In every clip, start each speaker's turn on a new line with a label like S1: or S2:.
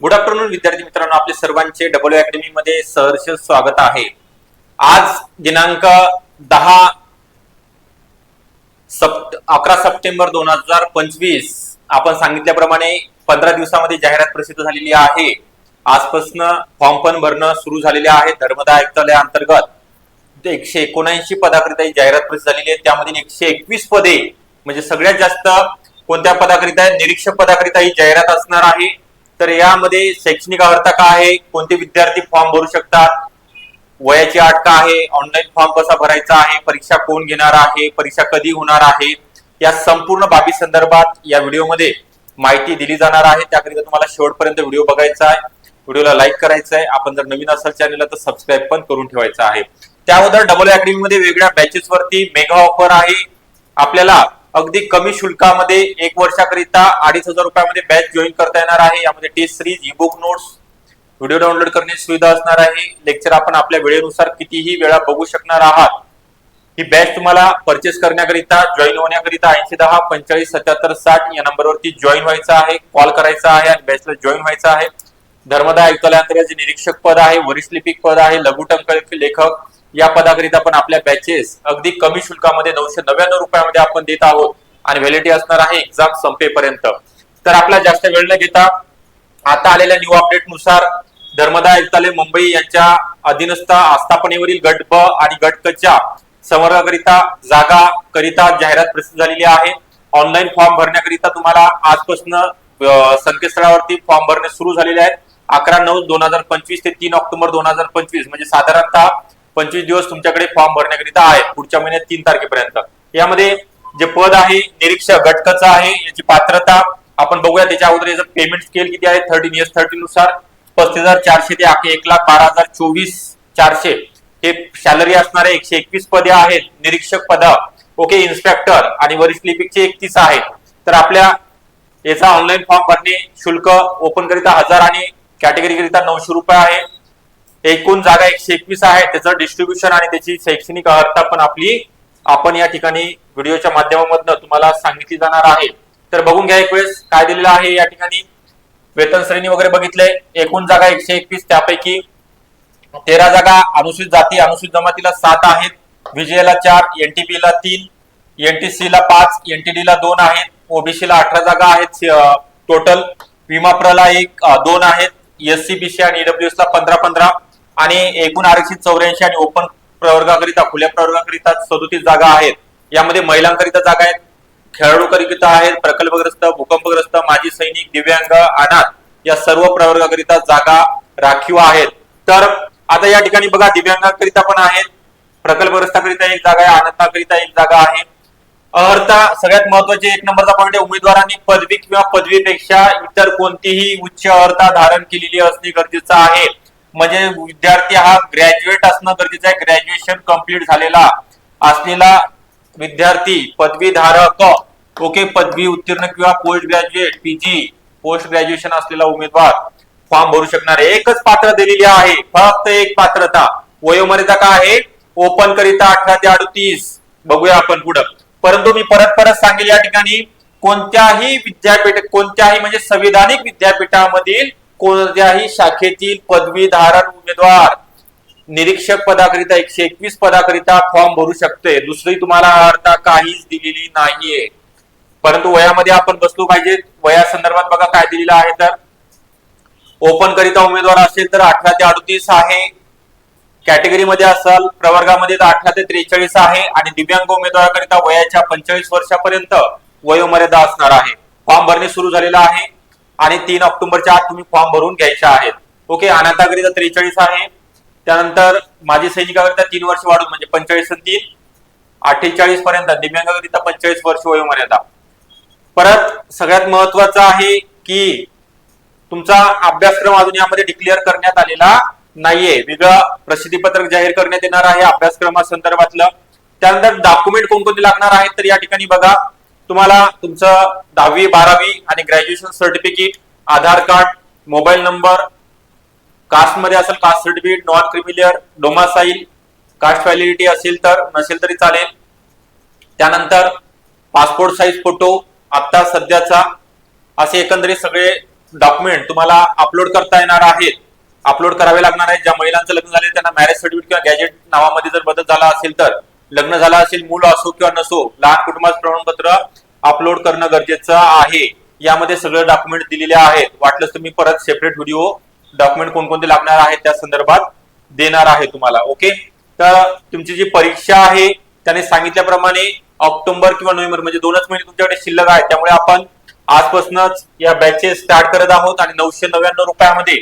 S1: Good afternoon विद्यार्थी मित्रांनो. आपले सर्वांचे डब्ल्यू अकॅडमी मध्ये सहर्ष स्वागत आहे. आज दिनांक दहा सप्ट अकरा सप्टेंबर दोन हजार पंचवीस आपण सांगितल्याप्रमाणे पंधरा दिवसामध्ये जाहिरात प्रसिद्ध झालेली आहे. आजपासून फॉर्म पण भरणं सुरू झालेले आहे. धर्मदा आयुक्तालया अंतर्गत एकशे एकोणऐंशी पदाकरिता ही जाहिरात प्रसिद्ध झालेली आहे. त्यामध्ये एकशे एकवीस पदे म्हणजे सगळ्यात जास्त कोणत्या पदाकरिता निरीक्षक पदाकरिता ही जाहिरात असणार आहे. तर यामध्ये शैक्षणिक अर्हता काय आहे? कोणते विद्यार्थी फॉर्म भरू शकतात? वयाची आठ का आहे? ऑनलाईन फॉर्म कसा भरायचा आहे? परीक्षा कोण घेणार आहे? परीक्षा कधी होणार आहे? या संपूर्ण बाबी संदर्भात या व्हिडिओमध्ये माहिती दिली जाणार आहे. त्याकरिता तुम्हाला शेवटपर्यंत व्हिडिओ बघायचा आहे. व्हिडिओला लाईक करायचा आहे. आपण जर नवीन असाल चॅनलला तर सबस्क्राईब पण करून ठेवायचा आहे. त्या अगोदर डबल अकॅडमीमध्ये वेगळ्या बॅचेस वरती मेगा ऑफर आहे. आपल्याला अगदी कमी शुल्कामध्ये एक वर्षाकरिता अडीच हजार रुपयामध्ये बॅच जॉईन करता येणार आहे. यामध्ये test series e book notes video download करण्याची सुविधा असणार आहे. लेक्चर आपण आपल्या वेळेनुसार कितीही वेळा बघू शकणार आहात. ही बॅच तुम्हाला परचेस करण्याकरिता जॉईन होण्याकरिता ऐंशी दहा पंचेचाळीस सत्याहत्तर साठ या नंबरवरती जॉईन व्हायचं आहे कॉल करायचा आहे आणि बॅचला जॉईन व्हायचं आहे. धर्मदा आयुक्तालयांतर्गत जे निरीक्षक पद आहे वरिष्ठ लिपिक पद आहे लघुटंक लेखक या पदाकरिता आपण आपल्या बॅचेस अगदी कमी शुल्कामध्ये नऊशे नव्याण्णव रुपयामध्ये आपण देत आहोत. आणि व्हॅलिडिटी असणार आहे एक्झाम संपेपर्यंत. तर आपला जास्त वेळ न घेता आता आलेल्या न्यू अपडेटनुसार धर्मदाय आयुक्तालय मुंबई यांच्या अधीनस्थ आस्थापनेवरील गट ब आणि गट कच्या संवर्गाकरिता जागा करिता जाहिरात प्रसिद्ध झालेली आहे. ऑनलाईन फॉर्म भरण्याकरिता तुम्हाला आजपासून संकेतस्थळावरती फॉर्म भरणे सुरू झालेले आहेत. अकरा नऊ दोन हजार पंचवीस ते तीन ऑक्टोबर दोन हजार पंचवीस म्हणजे साधारणतः पंचवीस दिवस तुमच्याकडे फॉर्म भरण्याकरिता आहे पुढच्या महिन्यात तीन तारखेपर्यंत. यामध्ये जे पद आहे निरीक्षक घटकाचं आहे याची पात्रता आपण बघूया. त्याच्या अगोदर याचं पेमेंट स्केल किती आहे? थर्टीन इयर्स थर्टी नुसार पस्तीस हजार चारशे ते एक लाख बारा हजार चोवीस चारशे. हे सॅलरी असणारे एकशे एकवीस पदे आहेत निरीक्षक पद. ओके इन्स्पेक्टर आणि वरिष्ठ लिपिकचे एकतीस आहेत. तर आपल्या याचा ऑनलाईन फॉर्म भरणे शुल्क ओपन करिता हजार आणि कॅटेगरी करिता नऊशे रुपये आहे. एकूण जागा एकशे एकवीस आहे. त्याचं डिस्ट्रीब्युशन आणि त्याची शैक्षणिक अर्हता पण आपली आपण या ठिकाणी व्हिडिओच्या माध्यमामधनं तुम्हाला सांगितली जाणार आहे. तर बघून घ्या एक वेळेस काय दिलेलं आहे या ठिकाणी. वेतन श्रेणी वगैरे बघितले. एकूण जागा एकशे एकवीस त्यापैकी तेरा जागा अनुसूचित जाती अनुसूचित जमातीला सात आहेत. विजयला चार एनटीपी ला तीन एनटीसी ला पाच एनटीडी ला दोन आहेत. ओबीसी ला अठरा जागा आहेत. टोटल विमाप्रला एक दोन आहेत. एससीबीसी आणि ईडब्ल्यूएस ला पंधरा पंधरा. आणि एकूण आरक्षित चौऱ्याऐंशी आणि ओपन प्रवर्गाकरिता खुल्या प्रवर्गाकरिता सदोतीस जागा आहेत. यामध्ये महिलांकरिता जागा आहेत खेळाडूकरिता आहेत प्रकल्पग्रस्त भूकंपग्रस्त माजी सैनिक दिव्यांग अनाथ या सर्व प्रवर्गाकरिता जागा राखीव आहेत. तर आता या ठिकाणी बघा दिव्यांगाकरिता पण आहेत प्रकल्पग्रस्ताकरिता एक जागा आहे अनाथाकरिता एक जागा आहे. अर्हता सगळ्यात महत्त्वाचे एक नंबरचा पॉईंट आहे उमेदवारांनी पदवी किंवा पदवीपेक्षा इतर कोणतीही उच्च अर्हता धारण केलेली असणे गरजेचं आहे. म्हणजे विद्यार्थी हा ग्रॅज्युएट असणं गरजेचं आहे. ग्रॅज्युएशन कंप्लीट झालेला असलेला विद्यार्थी पदवीधारक ओके पदवी उत्तीर्ण किंवा post graduate PG post graduation असलेला उमेदवार फॉर्म भरू शकणार एकच पात्र दिलेली आहे. फक्त एक पात्रता. वयोमर्यादा काय आहे? ओपन करिता अठरा ते अडतीस. बघूया आपण पुढं. परंतु मी परत परत सांगेल या ठिकाणी कोणत्याही विद्यापीठ कोणत्याही म्हणजे संविधानिक विद्यापीठामधील कोणत्याही शाखेतील पदवीधारण उमेदवार निरीक्षक पदाकरिता एकशे एकवीस पदाकरिता फॉर्म भरू शकते. दुसरी तुम्हाला अर्था काहीच दिलेली नाहीये. परंतु वयामध्ये आपण बसलो पाहिजे. वया संदर्भात बघा काय दिलेलं आहे तर. ओपन करिता उमेदवार असेल तर अठरा ते अडतीस आहे. कॅटेगरीमध्ये असाल प्रवर्गामध्ये तर अठरा ते त्रेचाळीस आहे. आणि दिव्यांग उमेदवाराकरिता वयाच्या पंचेचाळीस वर्षापर्यंत वयोमर्यादा असणार आहे. फॉर्म भरणे सुरू झालेला आहे. आणि तीन ऑक्टोबरच्या आत तुम्ही फॉर्म भरून घ्यायचे आहेत. ओके अनाथाकरिता त्रेचाळीस आहे. त्यानंतर माजी सैनिकाकरिता तीन वर्ष वाढून म्हणजे पंचेचाळीस तीन. अठ्ठेचाळीस पर्यंत दिव्यांगाकरिता पंचेचाळीस वर्ष वयोमर्यादा. परत सगळ्यात महत्वाचं आहे की तुमचा अभ्यासक्रम अजून यामध्ये डिक्लेअर करण्यात आलेला नाहीये. वेगळं प्रसिद्धीपत्रक जाहीर करण्यात येणार आहे अभ्यासक्रमासंदर्भातलं. त्यानंतर डॉक्युमेंट कोणकोणते लागणार आहेत तर या ठिकाणी बघा. तुम्हाला तुमचं दहावी बारावी आणि graduation certificate Aadhaar card mobile number कास्टमध्ये असेल caste certificate non creamy layer domicile caste validity असेल तर नसेल तरी चालेल. त्यानंतर पासपोर्ट साईज फोटो आता सध्याचा असे एकंदरीत सगळे डॉक्युमेंट तुम्हाला अपलोड करता येणार आहेत. अपलोड करावे लागणार आहेत. ज्या महिलांचं लग्न झाले त्यांना मॅरेज सर्टिफिकेट किंवा गॅजेट नावामध्ये जर बदल झाला असेल तर लग्न झालं असेल मूल असो किंवा नसो लहान कुटुंबाचं प्रमाणपत्र अपलोड करणं गरजेचं आहे. यामध्ये सगळे डॉक्युमेंट दिलेले आहेत. वाटलंच तुम्ही परत सेपरेट व्हिडिओ डॉक्युमेंट कोणकोणते लागणार आहेत त्या संदर्भात देणार आहे तुम्हाला ओके तर तुमची जी परीक्षा आहे त्याने सांगितल्याप्रमाणे ऑक्टोबर किंवा नोव्हेंबर म्हणजे दोनच महिने तुमच्याकडे शिल्लक आहे. त्यामुळे आपण आजपासूनच या बॅचेस स्टार्ट करत आहोत आणि नऊशे नव्याण्णव रुपयामध्ये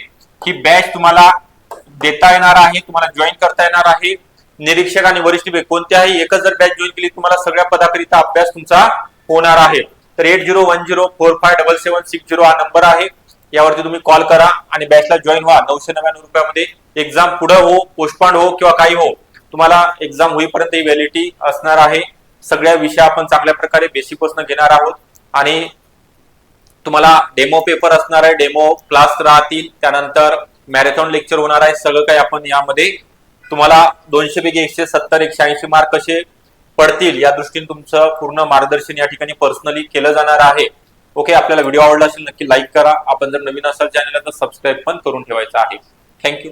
S1: ही बॅच तुम्हाला देता येणार आहे तुम्हाला जॉईन करता येणार आहे. निरीक्षक आणि वरिष्ठ विभाग कोणत्याही एकच जर बॅच जॉईन केली तुम्हाला सगळ्या पदाकरिता अभ्यास तुमचा होणार आहे. तर eight zero one zero four five double seven six zero हा नंबर आहे. यावरती तुम्ही कॉल करा आणि बॅचला जॉईन व्हा. नऊशे नव्याण्णव रुपयामध्ये एक्झाम पुढे हो पोस्टपॉन्ड हो किंवा काही हो तुम्हाला एक्झाम होईपर्यंत ही व्हॅलिटी असणार आहे. सगळ्या विषय आपण चांगल्या प्रकारे बेसिकपासून घेणार आहोत. आणि तुम्हाला डेमो पेपर असणार आहे. डेमो क्लास राहतील. त्यानंतर मॅरेथॉन लेक्चर होणार आहे. सगळं काही आपण यामध्ये तुम्हाला दोनशे पैकी एकशे सत्तर एकशे ऐंशी मार्क कसे पडतील या दृष्टीने तुमचं पूर्ण मार्गदर्शन या ठिकाणी पर्सनली केलं जाणार आहे. ओके आपल्याला व्हिडिओ आवडला असेल नक्की लाईक करा. आपण जर नवीन असाल चॅनलला तर सबस्क्राईब पण करून ठेवायचं आहे. थँक्यू